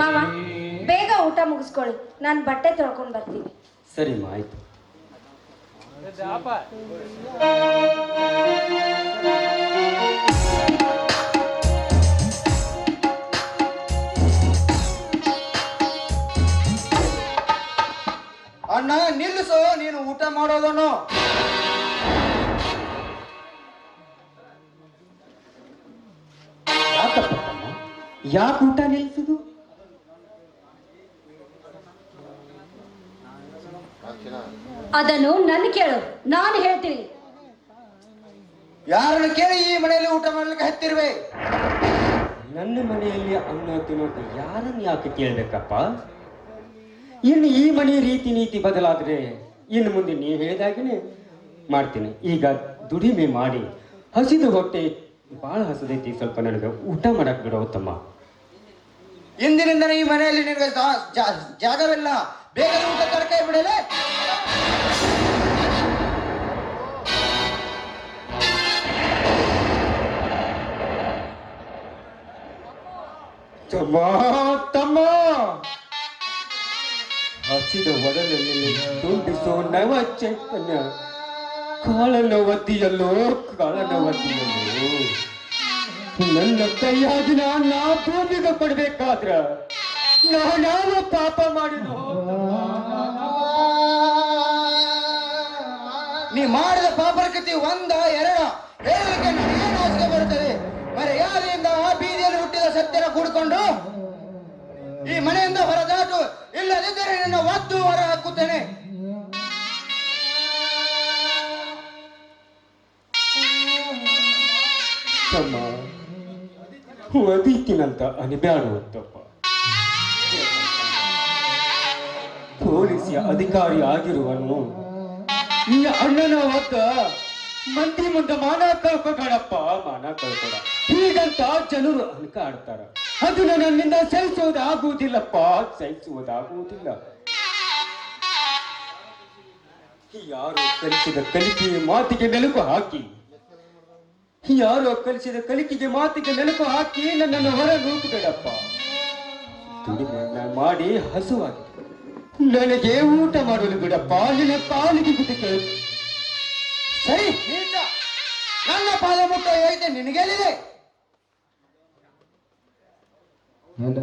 ಮಾವ ಬೇಗ ಊಟ ಮುಗಿಸ್ಕೊಳ್ಳಿ. ನಾನು ಬಟ್ಟೆ ತೊಳ್ಕೊಂಡು ಬರ್ತೀನಿ. ಸರಿ ಆಯ್ತು. ಅಣ್ಣ ನಿಲ್ಲಿಸು. ನೀನು ಊಟ ಮಾಡೋದನ್ನು. ಯಾಕೆ ಊಟ ನಿಲ್ಸುದು? ಅದನ್ನು ನನ್ನ ಕೇಳು ನಾನು ಹೇಳ್ತೀನಿ. ಯಾರನ್ನು ಕೇಳಿ ಈ ಮನೆಯಲ್ಲಿ ಊಟ ಮಾಡ್ಲಿಕ್ಕೆ ಹತ್ತಿರುವೆ? ನನ್ನ ಮನೆಯಲ್ಲಿ ಅನ್ನ ತಿನ್ನೋದು ಯಾರನ್ನ ಯಾಕೆ ಕೇಳ್ಬೇಕಪ್ಪ? ಇನ್ನು ಈ ಮನೆ ರೀತಿ ನೀತಿ ಬದಲಾದ್ರೆ ಇನ್ನು ಮುಂದೆ ನೀ ಹೇಳಿದಾಗೇನೆ ಮಾಡ್ತೀನಿ. ಈಗ ದುಡಿಮೆ ಮಾಡಿ ಹಸಿದು ಹೊಟ್ಟೆ ಭಾಳ ಹಸದೈತಿ ಸ್ವಲ್ಪ ನನಗೆ. ಊಟ ಮಾಡಕ್ ಬಿಡೋ ತಮ್ಮ ಇಂದಿನಿಂದ ಈ ಮನೆಯಲ್ಲಿ ನಿನಗೆ ಜಾಗವಿಲ್ಲ ಬೇಗ ಊಟ ತರಕಾರಿ ಬಿಡಲೆ? ತಮ್ಮ ಹಸಿದ ಒಡಲಲ್ಲಿ ತುಂಬಿಸೋ ನವ ಚೈತನ್ಯ ಕಾಳನ ಒದ್ದಿಯಲ್ಲೋ ಕಾಳನ ಒದ್ದಿಯಲ್ಲೋ ನನ್ನ ಕೈಯಾಗಿ ನಾ ಭೂಮಿಗೆ ಕೊಡ್ಬೇಕಾದ್ರ ನಾನು ಪಾಪ ಮಾಡಿನೋ ನೀ ಮಾಡಿದ ಪಾಪರಕತಿ ಒಂದ, ಎರಡ, ಹೇಳಲಿಕ್ಕೆ ನನಗೇನು ಆಸೆ ಬರುತ್ತದೆ? ಮರ್ಯಾದೆಯಿಂದ ಆ ಬೀದಿಯಲ್ಲಿ ಹುಟ್ಟಿದ ಸತ್ಯನ ಕೂಡಿಕೊಂಡು ಈ ಮನೆಯಿಂದ ಹೊರದಾಟು, ಇಲ್ಲದಿದ್ದರೆ ನಿನ್ನ ಒದ್ದು ಹೊರ ಹಾಕುತ್ತೇನೆ. ಒದೀತಿನಂತ ಅನಿಬ್ಯಾಡುವಂತಪ್ಪ ಪೊಲೀಸ್ ಅಧಿಕಾರಿ ಆಗಿರುವನು. ಈ ಅಣ್ಣನ ಒತ್ತ ಮಂದಿ ಮುಂದೆ ಮಾನ ಕಳ್ಕೊಡಪ್ಪ ಮಾನ ಕಳ್ಕೊಡ. ಹೀಗಂತ ಜನರು ಅನ್ಕಾಡ್ತಾರ. ಅದನ್ನ ನನ್ನಿಂದ ಸಹಿಸುವುದಾಗುವುದಿಲ್ಲಪ್ಪ, ಸಹಿಸುವುದಾಗುವುದಿಲ್ಲ. ಯಾರು ಕಲಿಸಿದ ಕಲಿಕೆಯ ಮಾತಿಗೆ ಮೆಲುಕು ಹಾಕಿ ಯಾರೋ ಕಲಿಸಿದ ಕಲಿಕೆಗೆ ಮಾತಿಗೆ ನೆನಪು ಹಾಕಿ ನನ್ನನ್ನು ಹೊರ ನೂಕಬೇಡಪ್ಪ ದುಡಿಮೆಯನ್ನ ಮಾಡಿ ಹಸುವಾಗಿ. ನನಗೆ ಊಟ ಮಾಡಲು ಬಿಡಪ್ಪ, ನಿನ್ನ ಕಾಲಿಗೆ ಗುಟಿಕೆ ಸರಿ ನನ್ನ ಪಾದ ಮುಟ್ಟ ಹೇಳಿದೆ ನಿನಗೆಲ್ಲಿದೆ? ಹೌದು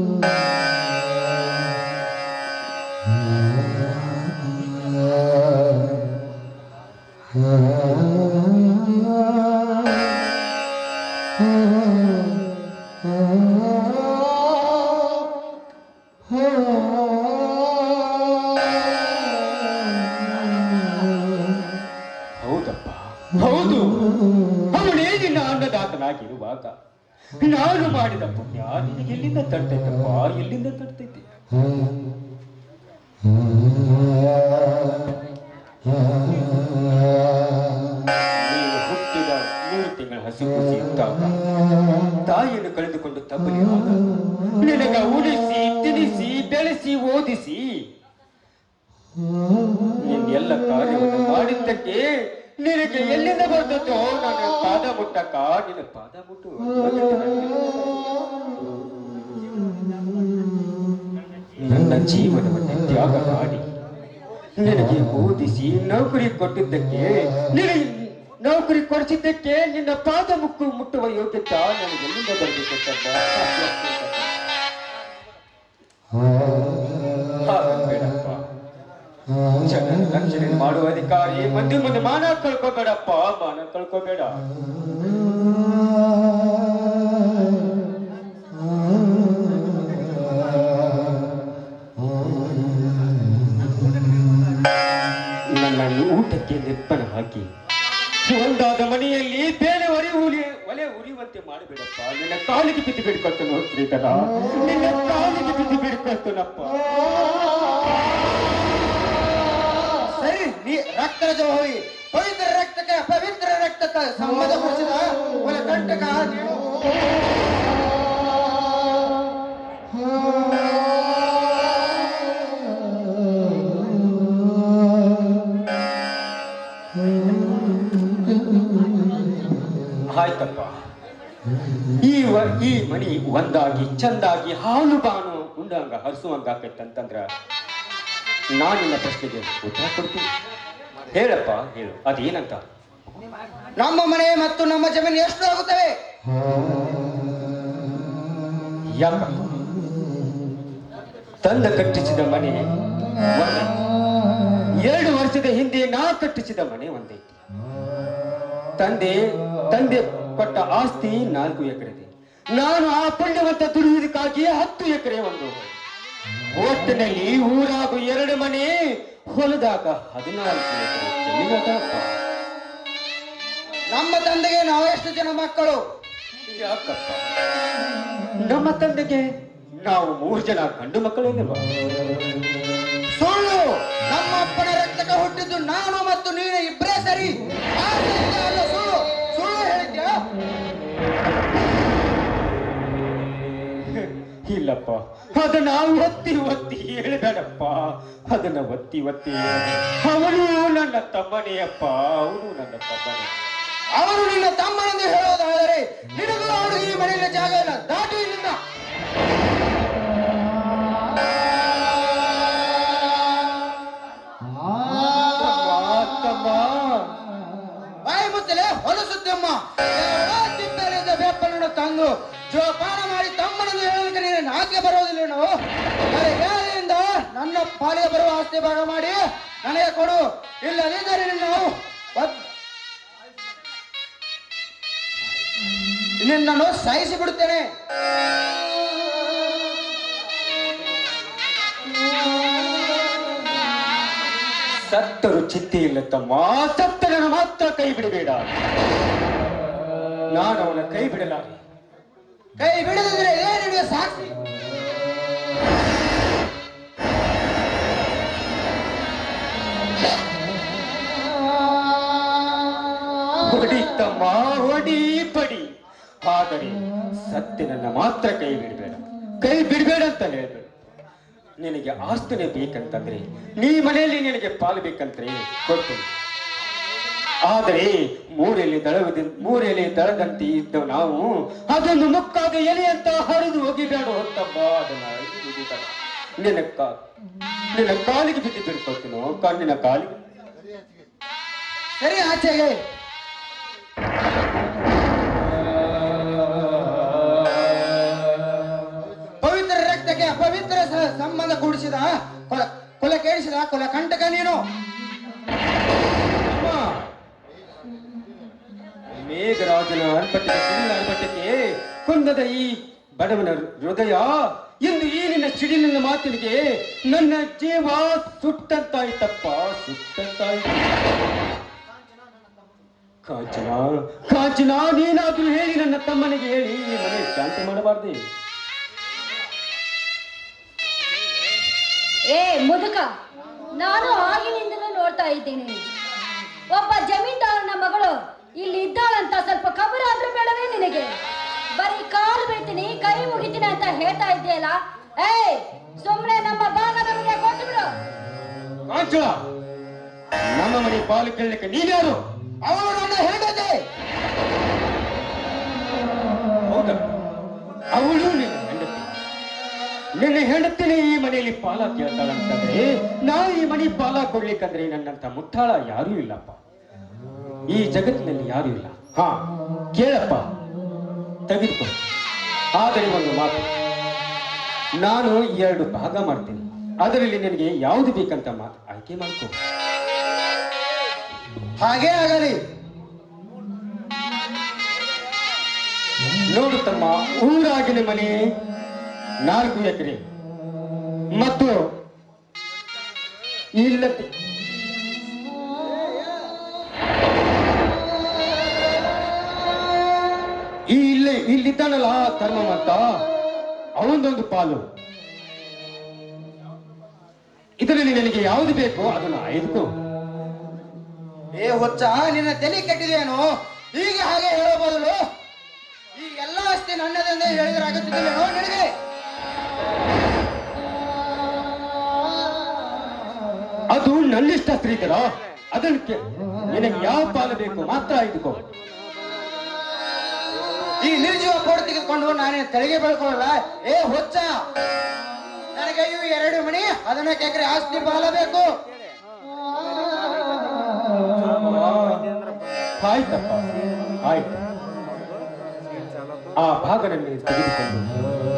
ಕಳೆದುಕೊಂಡು ನಿನಗ ಉಳಿಸಿ ತಿನಿಸಿ ಬೆಳೆಸಿ, ಓದಿಸಿ. ಎಲ್ಲ ಕಾರ್ಯವನ್ನು ಮಾಡಿದ್ದಕ್ಕೆ ನಿನಗೆ ಎಲ್ಲಿಂದ ಬಂದದ್ದೋ? ನನ್ನ ಪಾದ ಮುಟ್ಟಕ್ಕ ನಿನ್ನ ಪಾದ ಮುಟ್ಟು. ನನ್ನ ಜೀವನವನ್ನು ತ್ಯಾಗ ಮಾಡಿ, ನಿನಗೆ ಓದಿಸಿ, ನೌಕರಿ ಕೊಟ್ಟಿದ್ದಕ್ಕೆ ನಿನಗೆ ನೌಕರಿ ಕೊಡಿಸಿದ್ದಕ್ಕೆ ನಿನ್ನ ಪಾದ ಮುಕ್ಕು ಮುಟ್ಟುವ ಯೋಗ್ಯತ ನನಗೆ ಮುಂದೆ ಜನರ ರಕ್ಷಣೆ ಮಾಡುವ ಅಧಿಕಾರಿ ಮಂದಿ ಮುಂದೆ ಮಾನ ಕಳ್ಕೋಬೇಡಪ್ಪ. ಮಾನ ಕಳ್ಕೋಬೇಡ. ನನ್ನನ್ನು ಊಟಕ್ಕೆ ಲೆಪ್ಪನ ಹಾಕಿ ಉರಿಯುವಂತೆ ಮಾಡಬೇಡಪ್ಪ. ನಿನ್ನ ಕಾಲಿಗೆ ಬಿದ್ದು ಬಿಡ್ಕೊಳ್ತಾನೆ ಶ್ರೀಧರ ನಿನ್ನ ಕಾಲಿಗೆ ಬಿದ್ದು ಬಿಡ್ಕೊಳ್ತಾನಪ್ಪ. ಸರಿ, ನೀ ರಕ್ತದ ಹೋಗಿ ಪವಿತ್ರ ರಕ್ತಕ ಪವಿತ್ರ ಸಂಬಂಧ ಪಡಿಸಿದ ಕೊಲೆ ಕಂಟಕ ನೀನು ಈ ಮನಿ ಒಂದಾಗಿ ಚಂದಾಗಿ ಹಾಲು ಬಾನು ಉಂಡಂಗ ನಾನು ನನ್ನ ಪ್ರಶ್ನೆಗೆ ಉತ್ತರ ಕೊಡ್ತೀನಿ. ಹೇಳಪ್ಪ ಹೇಳು. ಅದೇನಂತ? ನಮ್ಮ ಮನೆ ಮತ್ತು ನಮ್ಮ ಜಮೀನು ಎಷ್ಟು ಆಗುತ್ತವೆ? ತಂದ ಕಟ್ಟಿಸಿದ ಮನೆ ಎರಡು ವರ್ಷದ ಹಿಂದೆ ನಾ ಕಟ್ಟಿಸಿದ ಮನೆ ಒಂದೈತಿ. ತಂದೆ ತಂದೆ ಕೊಟ್ಟ ಆಸ್ತಿ ನಾಲ್ಕು ಎಕರೆ ನಾನು ಆ ಪುಣ್ಯವಂತ ದುಡಿಯುವುದಕ್ಕಾಗಿ ಹತ್ತು ಎಕರೆ ಒಂದು ಒಟ್ಟಿನಲ್ಲಿ ಊರಾಗು ಎರಡು ಮನೆ, ಹೊಲದಾಗ ಹದಿನಾಲ್ಕು ನಮ್ಮ ತಂದೆಗೆ ನಾವು ಎಷ್ಟು ಜನ ಮಕ್ಕಳು? ನಮ್ಮ ತಂದೆಗೆ ನಾವು ಮೂರು ಜನ ಗಂಡು ಮಕ್ಕಳು ಸುಳ್ಳು! ನಮ್ಮ ಅಪ್ಪನ ರಕ್ತಕ್ಕೆ ಹುಟ್ಟಿದ್ದು ನಾನು ಮತ್ತು ನೀನು ಇಬ್ಬರೇ ಸರಿ. ಇಲ್ಲಪ್ಪ ಅದನ್ನ ಒತ್ತಿ ಒತ್ತಿ ಹೇಳಬೇಡಪ್ಪ. ಅದನ್ನ ಒತ್ತಿ ಒತ್ತಿ ಅವನು ನನ್ನ ತಮ್ಮನೆಯಪ್ಪ ಅವನು ನನ್ನ ತಮ್ಮನೇ. ಅವನು ನಿನ್ನ ತಮ್ಮನೆಂದು ಹೇಳೋದಾದರೆ ನಿನಗೂ ಅವನು ಈ ಮನೆಯಲ್ಲಿ ಜಾಗ ಇಲ್ಲ ದಾಟು ಇಲ್ಲಿಂದ ತಮ್ಮ, ತಮ್ಮ ಬಾಯಿ ಮುತ್ತಲೆ ಹೊಲಸುತ್ತಮ್ಮ. ತಂದು ಜೋಪಾನ ಮಾಡಿ ನೀನು ನಾಚಿಕೆ ಬರೋದಿಲ್ಲ ನಾವು ನನ್ನ ಪಾಲಿಗೆ ಬರುವ ಆಸ್ತಿ ಭಾಗ ಮಾಡಿ ನನಗೆ ಕೊಡು. ಇಲ್ಲದಿದ್ದರೆ ನಾವು ನಾನು ಸಾಯಿಸಿ ಬಿಡುತ್ತೇನೆ ಸತ್ತರು ಚಿತ್ತಿ ಇಲ್ಲ ತಮ್ಮ ಸತ್ತರನ್ನು ಮಾತ್ರ ಕೈ ಬಿಡಬೇಡ. ನಾನು ಅವನ ಕೈ ಬಿಡಲಾರೆ ಕೈ ಬಿಡದಿದ್ರೆ ಏನಿದೆ ಸಾಕ್ಷಿ? ಹೊಡಿ ತಮ್ಮ ಹೊಡಿ ಬಡಿ ಆದರೆ ಸತ್ಯನನ್ನ ಮಾತ್ರ ಕೈ ಬಿಡಬೇಡ. ಕೈ ಬಿಡಬೇಡ ಅಂತ ಹೇಳ್ಬೇಡ. ನಿನಗೆ ಆಸ್ತನೆ ಬೇಕಂತಂದ್ರೆ, ನೀ ಮನೆಯಲ್ಲಿ ನಿನಗೆ ಪಾಲು ಬೇಕಂದ್ರೆ ಕೊಟ್ಟು. ಆದರೆ ಮೂರೆಲೆ ದಳವದ ಮೂರೆಲೆ ದಳದಂತೆ ಇದ್ದ ನಾವು. ಅದನ್ನು ಮುಕ್ಕಾದ ಎಲೆ ಅಂತ ಹರಿದು ಹೋಗಿಬೇಡ ಹೊತ್ತಮ್ಮ ಅದನ್ನ ಹೋಗಿಬೇಡ. ನಿನ್ನ ಕಾಲಿಗೆ ಬಿದ್ದು ಬಿಡ್ಕೊಳ್ತೀನೋ ಕಣ್ಣಿನ ಕಾಲಿಗೆ. ಸರಿ ಆಚೆಗೆ. ಪವಿತ್ರ ರಕ್ತಕ್ಕೆ ಅಪವಿತ್ರ ಸಂಬಂಧ ಕೂಡಿಸಿದ ಕೊಲ ಕೊಲೆ ಕೇಳಿಸಿದ ಕೊಲೆ ಕಂಟಕ ನೀನು. ಮೇಘರಾಜನ ಅರ್ಪಟಕ್ಕೆ ಕುಂದದ ಈ ಬಡವನ ಹೃದಯ ಎಂದು ಈ ಸಿಡಿಲಿನ ಮಾತಿನಿಗೆ ನನ್ನ ಜೀವ ಸುಟ್ಟಂತಾಯ್ತಪ್ಪ, ಸುಟ್ಟಂತಾಯ್ತು. ಕಾಂಚನ ನೀನಾದ್ರೂ ಹೇಳಿ ನನ್ನ ತಮ್ಮನಿಗೆ ಹೇಳಿ ಮನೆ ಶಾಂತಿ ಮಾಡಬಾರ್ದೆ. ಏ, ಮುದುಕ, ನಾನು ಆಗಿನಿಂದಲೂ ನೋಡ್ತಾ ಇದ್ದೀನಿ. ಒಬ್ಬ ಜಮೀನ್ದಾರನ ಮಗಳು ಇಲ್ಲಿ ಇದ್ದಾಳಂತ ಸ್ವಲ್ಪ ಖಬರ ಆದ್ರೂ ಬೇಡವೇ ನಿನಗೆ? ಬರೀ ಕಾಲು ಬೀಳ್ತೀನಿ, ಕೈ ಮುಗಿತೀನಿ ಅಂತ ಹೇಳ್ತಾ ಇದ್ದೀಯಲ್ಲ ಏ ಸುಮ್ನೆ ನಮ್ಮ ಭಾಗ ನಮಗೆ ಕೊಟ್ಟು ಬಿಡು ಕಾಂಚನ ಮನೆ ಪಾಲು ಕೇಳಲಿಕ್ಕೆ ನೀನ್ಯಾರು ಅವಳು ನನ್ನ ಹೆಂಡತಿ. ಹೌದಾ ಅವಳು ನಿನ್ನ ಹೆಂಡತಿ. ನಿನ್ನ ಹೆಂಡತಿನೇ ಈ ಮನೆಯಲ್ಲಿ ಪಾಲ ಕೇಳ್ತಾಳಂತಂದ್ರೆ ನಾ ಈ ಮನೆ ಪಾಲ ಕೊಡ್ಲಿಕ್ಕಂದ್ರೆ ನನ್ನಂತ ಮುಟ್ಟಾಳ ಯಾರೂ ಇಲ್ಲಪ್ಪ. ಈ ಜಗತ್ತಿನಲ್ಲಿ ಯಾರೂ ಇಲ್ಲ. ಹಾ. ಕೇಳಪ್ಪ ತೆಗೆದುಕೊಂಡು ಆದರೆ ಒಂದು ಮಾತು. ನಾನು ಎರಡು ಭಾಗ ಮಾಡ್ತೀನಿ. ಅದರಲ್ಲಿ ನಿನಗೆ ಯಾವುದು ಬೇಕಂತ ಮಾತು ಆಯ್ಕೆ ಮಾಡ್ಕೊ. ಹಾಗೇ ಆಗಲಿ. ನೋಡು ತಮ್ಮ, ಊರಾಗಿನ ಮನೆ ನಾಲ್ಕು ಎಕರೆ. ಮತ್ತು ಇಲ್ಲ ಇಲ್ಲಿ, ಇಲ್ಲಿದ್ದಾನಲ್ಲ ಧರ್ಮವಂತ ಅವನದೊಂದು ಪಾಲು. ಇದರಲ್ಲಿ ನಿನಗೆ ಯಾವುದು ಬೇಕೋ ಅದನ್ನು ಆಯ್ದುಕೋ. ಏ ಹೊಚ್ಚ ನಿನ್ನ ತಲೆ ಕೆಟ್ಟಿದೇನು? ಹೀಗೆ ಹಾಗೆ ಹೇಳೋ ಬದಲು ಈ ಎಲ್ಲ ಆಸ್ತಿ ನನ್ನದೆಂದೇ ಹೇಳಿದ್ರೆ ಆಗುತ್ತಿದ್ದಿಲ್ಲೇನೋ ನಿನಗೆ? ಅದು ನನ್ನಿಷ್ಟ ಸ್ತ್ರೀಕರ. ಅದಕ್ಕೆ ನಿನಗೆ ಯಾವ ಪಾಲು ಬೇಕು ಮಾತ್ರ ಆಯ್ದುಕೋ. ಈ ನಿರ್ಜೀವ ಕೋಡ್ ತೆಗೆದುಕೊಂಡು ನಾನೇ ತಲೆಗೆ ಬೆಳ್ಕೊಳ್ಳಲ್ಲ. ಏ ಹೊಚ್ಚ. ನನಗೆ ಇವು ಎರಡು ಮಣಿ ಹದಿನಾಲ್ಕು ಎಕರೆ ಆಸ್ತಿ ಬಾಲ ಬೇಕು ಆಯ್ತಪ್ಪ. ಆಯ್ತು. ಆ ಭಾಗದಲ್ಲಿ ತೆಗೆದುಕೊಂಡು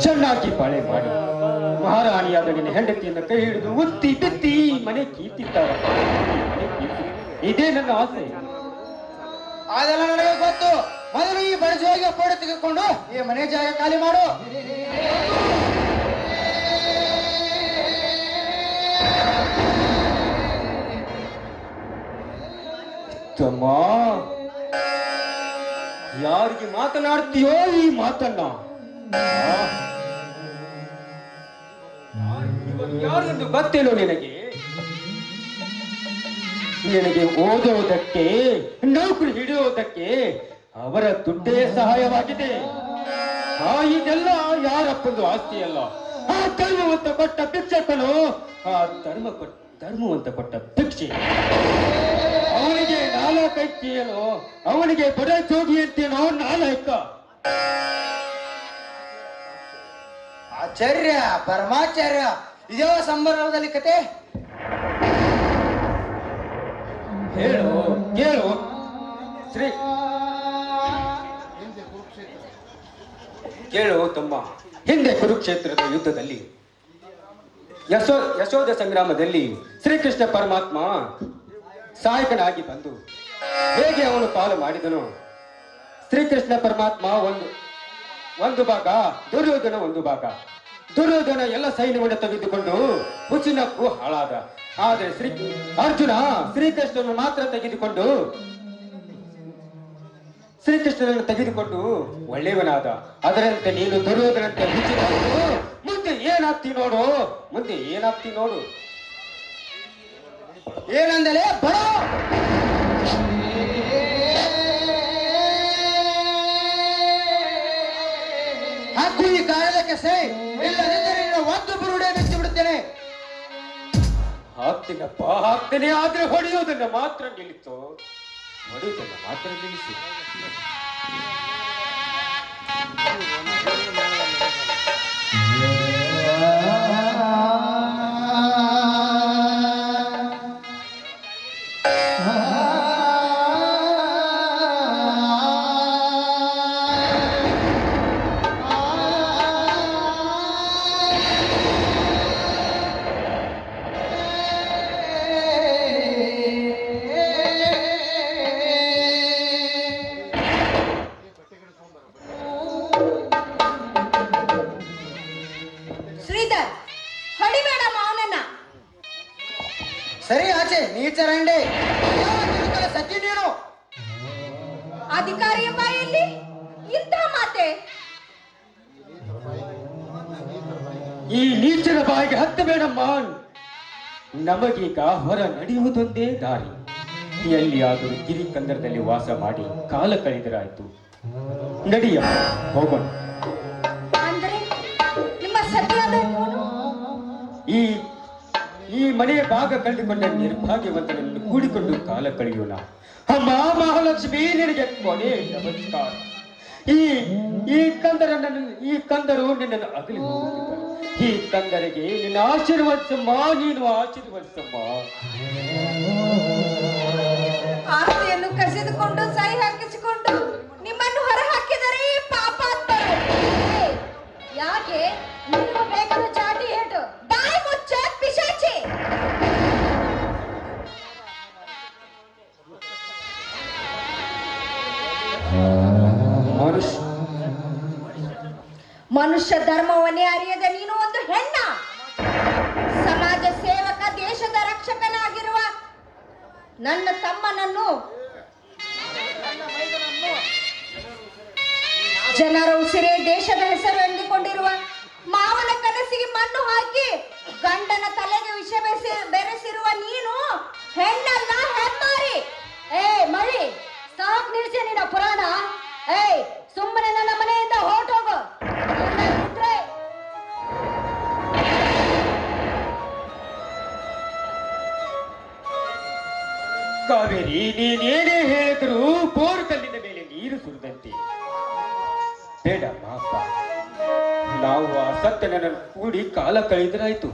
ಚೆನ್ನಾಗಿ ಬಾಳೆ ಮಾಡಿ. ಮಹಾರಾಣಿಯಾದ ನಿನ್ನ ಹೆಂಡತಿಯನ್ನು ಕೈ ಹಿಡಿದು ಉತ್ತಿ ಬಿತ್ತಿ ಮನೆ ಕೀರ್ತಿದ್ದಾರ ಇದೇ ನನ್ನ ಆಸೆ. ಅದೆಲ್ಲ ನನಗೆ ಗೊತ್ತು. ಮೊದಲು ಈ ಬಡಜುವಾಗಿ ಪೋಡ ತೆಗೆದುಕೊಂಡು ಈ ಮನೆ ಜಾಗ ಖಾಲಿ ಮಾಡು. ತಮ್ಮ, ಯಾರಿಗೆ ಮಾತನಾಡ್ತೀಯೋ ಈ ಮಾತನ್ನ? ಯಾರೊಂದು ಗೊತ್ತಿಲ್ಲ ನಿನಗೆ? ನಿನಗೆ ಓದೋದಕ್ಕೆ ನೌಕರಿ ಹಿಡಿಯೋದಕ್ಕೆ ಅವರ ದುಡ್ಡೇ ಸಹಾಯವಾಗಿದೆ. ಆ ಇದೆಲ್ಲ ಯಾರಪ್ಪಂದು ಆಸ್ತಿ ಅಲ್ಲ ಆ ಧರ್ಮವಂತ ಕೊಟ್ಟ ಭಿಕ್ಷಕನು ಆ ಧರ್ಮ ಕೊಟ್ಟ ಧರ್ಮವಂತ ಕೊಟ್ಟ ಭಿಕ್ಷೆ. ಅವನಿಗೆ ನಾಲ್ಕೈತೇನೋ ಅವನಿಗೆ ಬಡ ಜೋಗಿ ಅಂತೇನೋ? ನಾಲ್ಕ. ಆಚಾರ್ಯ ಪರಮಾಚಾರ್ಯ ಇದೇ ಸಂಭ್ರಮದಲ್ಲಿ ಕತೆ? ಹೇಳು ಕೇಳು. ಶ್ರೀ ಕೇಳು ತಮ್ಮ ಹಿಂದೆ ಕುರುಕ್ಷೇತ್ರದ ಯುದ್ಧದಲ್ಲಿ, ಯಶೋ, ಯಶೋಧ ಸಂಗ್ರಾಮದಲ್ಲಿ ಶ್ರೀಕೃಷ್ಣ ಪರಮಾತ್ಮ ಸಹಾಯಕನಾಗಿ ಬಂದು ಹೇಗೆ ಅವನು ಪಾಲು ಮಾಡಿದನು, ಶ್ರೀಕೃಷ್ಣ ಪರಮಾತ್ಮ ಒಂದು ಒಂದು ಭಾಗ, ದುರ್ಯೋಧನ ಒಂದು ಭಾಗ. ದುರ್ಯೋಧನ ಎಲ್ಲ ಸೈನ್ಯವನ್ನು ತೆಗೆದುಕೊಂಡು ಹುಚಿನಕ್ಕೂ ಹಾಳಾದ. ಆದರೆ ಶ್ರೀ ಅರ್ಜುನ ಶ್ರೀಕೃಷ್ಣನು ಮಾತ್ರ ತೆಗೆದುಕೊಂಡು ಶ್ರೀಕೃಷ್ಣನನ್ನು ತೆಗೆದುಕೊಂಡು ಒಳ್ಳೆಯವನಾದ. ಅದರಂತೆ ನೀನು ದುರ್ಯೋಧನಂತೆ ಮುಂದೆ ಏನಾಗ್ತಿ ನೋಡು? ಮುಂದೆ ಏನಾಗ್ತಿ ನೋಡು? ಏನಂದಲೇ ಬಡ ಹಾಕು ಈ ಕಾರಣಕ್ಕೆ ಸೈ, ಇಲ್ಲದಿದ್ದರೆ ಒಂದು ಬುರುಡೆ ಬಿಚ್ಚಿ ಬಿಡುತ್ತೇನೆ. ಹಾಕ್ತೀನಪ್ಪ, ಹಾಕ್ತೇನೆ, ಆದ್ರೆ ಹೊಡೆಯೋದನ್ನ ಮಾತ್ರ ನಿಲ್ಲಿಸು. ಹೊಡೆಯೋದನ್ನ ಮಾತ್ರ ನಿಲ್ಲಿಸು ಸರಿ ಆಚೆ ನೀಚರಂಡೆ ಯಾವ ತಿರುಕಲ ಸತಿ ನೀನು? ಅಧಿಕಾರಿಯ ಬಾಯಲ್ಲಿ? ಇಂಥ ಮಾತೆ. ಈ ನೀಚನ ಬಾಯಿಗೆ ಹತ್ತಬೇಡಮ್ಮ ನಮಗೀಗ ಹೊರ ನಡೆಯುವುದೊಂದೇ ದಾರಿ. ಎಲ್ಲಿಯಾದರೂ ಗಿರಿಕಂದರದಲ್ಲಿ ವಾಸ ಮಾಡಿ ಕಾಲ ಕಳೆದರಾಯ್ತು ನಡಿಯ ಹೋಗೋಣ. ಮನೆಯ ಭಾಗ ಕಳೆದುಕೊಂಡ ನಿರ್ಭಾಗ್ಯವಂತನನ್ನು ಕೂಡಿಕೊಂಡು ಕಾಲ ಕಳೆಯೋಣ. ಅಮ್ಮ ಮಹಾಲಕ್ಷ್ಮಿ, ನಿನಗೆ ಕೊನೆ ನಮಸ್ಕಾರ. ಈ ಈ ಕಂದರ ಈ ಕಂದರು ನಿನ್ನನ್ನು ಅಗಲಿ ಈ ಕಂದರಿಗೆ ನಿನ್ನ ಆಶೀರ್ವದಿಸಮ್ಮ, ನೀನು ಆಶೀರ್ವದಿಸಮ್ಮ. ಆಸ್ತಿಯನ್ನು ಕಸಿದುಕೊಂಡು ಸೈ ಹಾಕಿಸಿಕೊಂಡು ನಿಮ್ಮನ್ನು ಹೊರ ಹಾಕಿದರೆ ಪಾಪ ಯಾಕೆ? ನಿಮ್ಮ ಬೇಕಾದ ಪಿಶಾಚಿ ಮನುಷ್ಯ. ಮನುಷ್ಯ ಧರ್ಮವನ್ನೇ ಅರಿಯದ ನೀನು ಒಂದು ಹೆಣ್ಣ. ಸಮಾಜ ಸೇವಕ ದೇಶದ ರಕ್ಷಕನಾಗಿರುವ ನನ್ನ ತಮ್ಮನನ್ನು. ಜನರ ಉಸಿರೇ ದೇಶದ ಹೆಸರು ಎಂದುಕೊಂಡಿರುವ ಮಾವನ ಕನಸಿಗೆ ಮಣ್ಣು ಹಾಕಿ ಗಂಡನ ತಲೆಗೆ ವಿಷ ಬೆರೆಸಿ, ಬೆರೆಸಿರುವ ನೀನು ಹೆಣ್ಣಲ್ಲ ಹೆಮ್ಮಾರಿ ಏ ಮಳಿ, ಸಾಕ್ ನಿಲ್ಸಿ ನಿನ್ನ ಪುರಾಣ. ಏಯ್, ಸುಮ್ಮನೆ ನನ್ನ ಮನೆಯಿಂದ ಹೊರಟೋಗು. ಕಾವೇರಿ ನೀನೇನೇ ಹೇಳಿದ್ರು ಬೋರ್ ಕಲ್ಲಿನ ಮೇಲೆ ನೀರು ಸುರಿದಂತೆ. ಬೇಡ ಮಾಪ ನಾವು ಆ ನೆನಪು ಕೂಡಿ ಕಾಲ ಕಳೆದ್ರಾಯ್ತು.